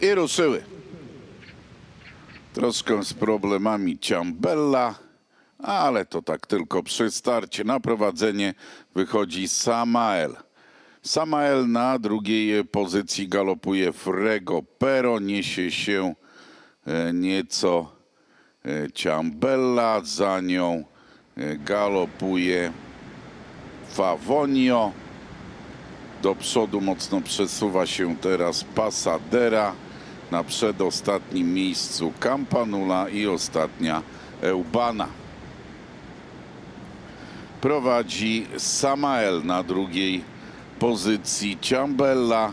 I ruszyły. Troszkę z problemami Ciambella, ale to tak tylko przy starcie. Na prowadzenie wychodzi Samael. Samael na drugiej pozycji galopuje Frego Pero, niesie się e, nieco e, Ciambella, za nią e, galopuje Favonio. Do przodu mocno przesuwa się teraz Pasadera. Na przedostatnim miejscu Campanula i ostatnia Eubana. Prowadzi Samael na drugiej pozycji Ciambella.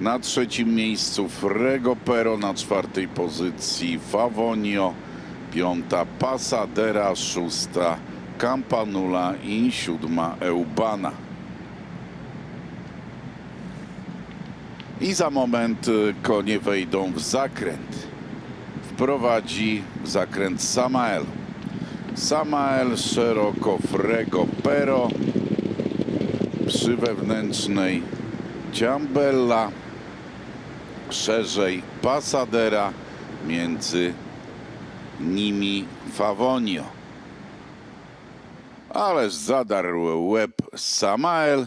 Na trzecim miejscu Frego Pero, na czwartej pozycji Favonio, piąta Pasadera, szósta Campanula i siódma Eubana. I za moment y, konie wejdą w zakręt. Wprowadzi w zakręt Samael. Samael szeroko Frego Pero przy wewnętrznej Ciambella szerzej Pasadera między nimi Favonio. Ależ zadarł łeb Samael.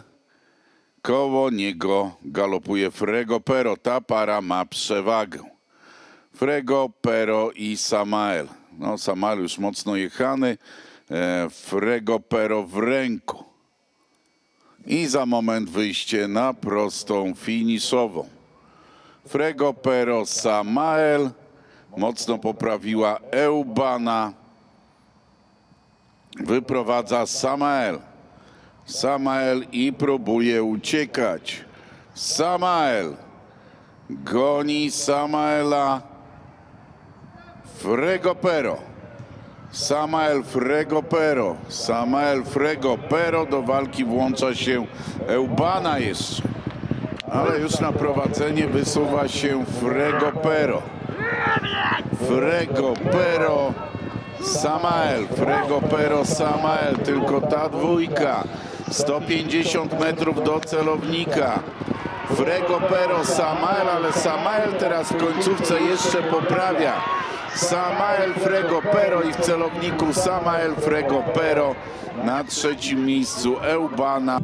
Koło niego galopuje Frego Pero. Ta para ma przewagę. Frego, Pero i Samael. No, Samael już mocno jechany. E, Frego, Pero w ręku. I za moment wyjście na prostą finiszową. Frego, Pero, Samael. Mocno poprawiła Eubana. Wyprowadza Samael. Samael i próbuje uciekać. Samael goni Samaela Fregopero. Samael Fregopero. Samael Fregopero. Do walki włącza się Eubana jeszcze. Ale już na prowadzenie wysuwa się Fregopero. Fregopero. Samael, Frego Pero, Samael, tylko ta dwójka. 150 metrów do celownika. Frego Pero, Samael, ale Samael teraz w końcówce jeszcze poprawia. Samael, Frego Pero i w celowniku Samael, Frego Pero na trzecim miejscu Eubana.